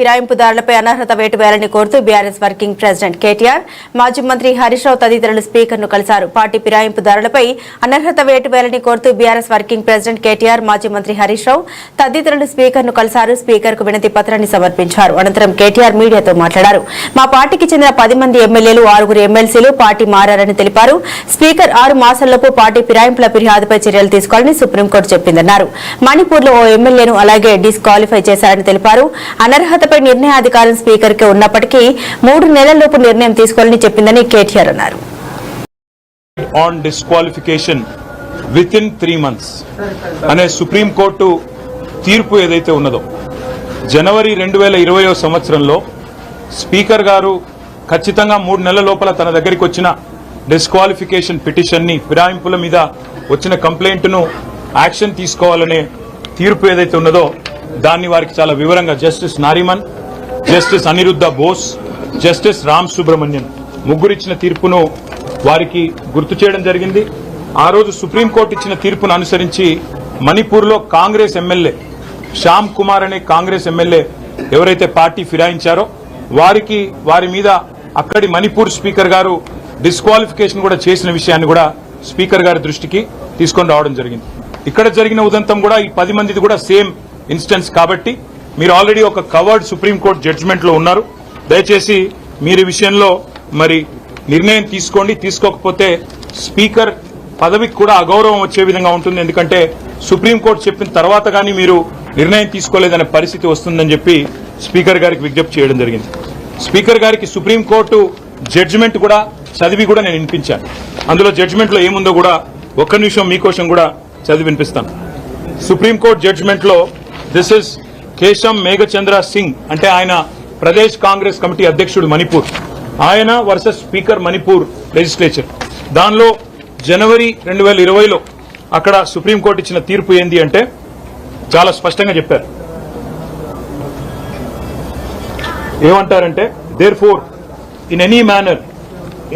ఫిరాయింపుదారులపై అనర్హత వేటు వేయాలని కోరుతూ బీఆర్ఎస్ వర్కింగ్ ప్రెసిడెంట్ కేటీఆర్ మాజీ మంత్రి హరీష్ రావు తదితరులు స్పీకర్ను కలిశారు. పార్టీ ఫిరాయింపుదారులపై అనర్హత వేటు వేయాలని కోరుతూ బీఆర్ఎస్ వర్కింగ్ ప్రెసిడెంట్ కేటీఆర్ మాజీ మంత్రి హరీష్ రావు తదితరులు స్పీకర్ను కలిశారు. స్పీకర్కు వినతి పత్రాన్ని సమర్పించారు. అనంతరం కేటీఆర్ మీడియాతో మాట్లాడారు. మా పార్టీకి చెందిన పది మంది ఎమ్మెల్యేలు ఆరుగురు ఎమ్మెల్సీలు పార్టీ మారారని తెలిపారు. స్పీకర్ ఆరు మాసాల్లోపు పార్టీ ఫిరాయింపుల ఫిర్యాదుపై చర్యలు తీసుకోవాలని సుప్రీంకోర్టు చెప్పిందన్నారు. మణిపూర్లో ఓ ఎమ్మెల్యేను అలాగే డిస్క్వాలిఫై చేశారని తెలిపారు. అనర్హత అనర్హతపై నిర్ణయాధికారం స్పీకర్కి ఉన్నప్పటికీ మూడు నెలల్లోపు నిర్ణయం తీసుకోవాలని చెప్పిందని కేటీఆర్ అన్నారు. On disqualification with in three months అనే సుప్రీంకోర్టు తీర్పు ఏదైతే ఉన్నదో జనవరి రెండు వేల ఇరవయో సంవత్సరంలో స్పీకర్ గారు ఖచ్చితంగా మూడు నెలల లోపల తన దగ్గరికి వచ్చిన డిస్క్వాలిఫికేషన్ పిటిషన్ని ఫిరాయింపుల మీద వచ్చిన కంప్లైంట్ను యాక్షన్ తీసుకోవాలనే తీర్పు ఏదైతే ఉన్నదో దాన్ని వారికి చాలా వివరంగా justice Nariman justice Aniruddha Bose justice Ram Subramanian ముగ్గురిచ్చిన తీర్పును వారికి గుర్తు చేయడం జరిగింది. ఆ రోజు సుప్రీంకోర్టు ఇచ్చిన తీర్పును అనుసరించి మణిపూర్లో కాంగ్రెస్ ఎమ్మెల్యే శ్యామ్ కుమార్ అనే కాంగ్రెస్ ఎమ్మెల్యే ఎవరైతే పార్టీ ఫిరాయించారో వారికి వారి మీద అక్కడి మణిపూర్ స్పీకర్ గారు డిస్క్వాలిఫికేషన్ కూడా చేసిన విషయాన్ని కూడా స్పీకర్ గారి దృష్టికి తీసుకొని రావడం జరిగింది. ఇక్కడ జరిగిన ఉదంతం కూడా ఈ పది మందిది కూడా సేమ్ ఇన్స్టెన్స్ కాబట్టి మీరు ఆల్రెడీ ఒక కవర్డ్ సుప్రీంకోర్టు జడ్జిమెంట్లో ఉన్నారు. దయచేసి మీరు విషయంలో మరి నిర్ణయం తీసుకోండి. తీసుకోకపోతే స్పీకర్ పదవికి కూడా అగౌరవం వచ్చే విధంగా ఉంటుంది. ఎందుకంటే సుప్రీంకోర్టు చెప్పిన తర్వాత కానీ మీరు నిర్ణయం తీసుకోలేదనే పరిస్థితి వస్తుందని చెప్పి స్పీకర్ గారికి విజ్ఞప్తి చేయడం జరిగింది. స్పీకర్ గారికి సుప్రీంకోర్టు జడ్జిమెంట్ కూడా చదివి కూడా నేను వినిపించాను. అందులో జడ్జిమెంట్లో ఏముందో కూడా ఒక్క నిమిషం మీకోసం కూడా చదివి వినిపిస్తాను. సుప్రీంకోర్టు జడ్జిమెంట్లో దిస్ ఇస్ కేశం మేఘచంద్ర సింగ్ అంటే ఆయన ప్రదేశ్ కాంగ్రెస్ కమిటీ అధ్యక్షుడు మణిపూర్. ఆయన వర్సెస్ స్పీకర్ మణిపూర్ లెజిస్లేచర్ దానిలో జనవరి రెండు వేల ఇరవైలో అక్కడ సుప్రీంకోర్టు ఇచ్చిన తీర్పు ఏంది అంటే చాలా స్పష్టంగా చెప్పారు. ఏమంటారంటే therefore in any manner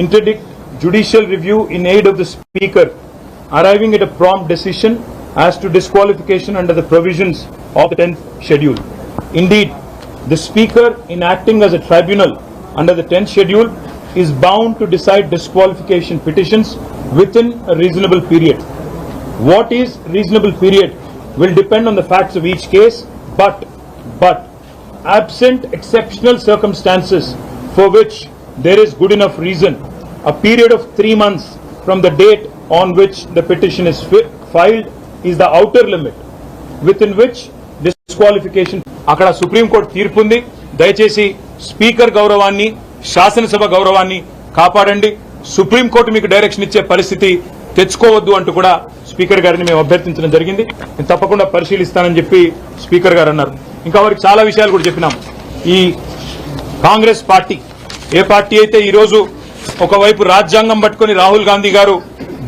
interdict judicial review in aid of the speaker arriving at a prompt decision as to disqualification under the provisions of the 10th schedule. Indeed, the speaker in acting as a tribunal under the 10th schedule is bound to decide disqualification petitions within a reasonable period. What is reasonable period will depend on the facts of each case, but, but, absent exceptional circumstances for which there is good enough reason, a period of three months from the date on which the petition is fi- filed is the outer limit within which qualification అక్కడ supreme court తీర్పు ఉంది. దయచేసి speaker గౌరవాన్ని శాసనసభ గౌరవాన్ని కాపాడండి. Supreme court మీకు direction ఇచ్చే పరిస్థితి తెచ్చుకోవద్దు అంటూ కూడా స్పీకర్ గారిని మేము అభ్యర్థించడం జరిగింది. నేను తప్పకుండా పరిశీలిస్తానని చెప్పి స్పీకర్ గారు అన్నారు. ఇంకా వారికి చాలా విషయాలు కూడా చెప్పినాం. ఈ కాంగ్రెస్ పార్టీ ఏ పార్టీ అయితే ఈరోజు ఒకవైపు రాజ్యాంగం పట్టుకొని రాహుల్ గాంధీ గారు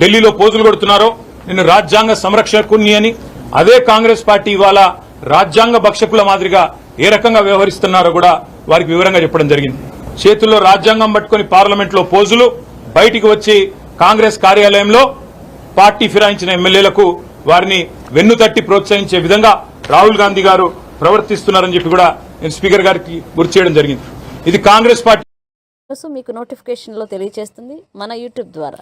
ఢిల్లీలో పోజులు కొడుతున్నారో నేను రాజ్యాంగ సంరక్షకుని అని అదే కాంగ్రెస్ పార్టీ ఇవాళ రాజ్యాంగ భక్షకుల మాదిరిగా ఏ రకంగా వ్యవహరిస్తున్నారో కూడా వారికి వివరంగా చెప్పడం జరిగింది. చేతుల్లో రాజ్యాంగం పట్టుకొని పార్లమెంట్లో పోజులు బయటికి వచ్చి కాంగ్రెస్ కార్యాలయంలో పార్టీ ఫిరాయించిన ఎమ్మెల్యేలకు వారిని వెన్నుతట్టి ప్రోత్సహించే విధంగా రాహుల్ గాంధీ గారు ప్రవర్తిస్తున్నారని చెప్పి కూడా నేను స్పీకర్ గారికి గుర్తు చేయడం జరిగింది. ఇది కాంగ్రెస్ పార్టీ మీకు నోటిఫికేషన్లో తెలియజేస్తుంది మన యూట్యూబ్ ద్వారా.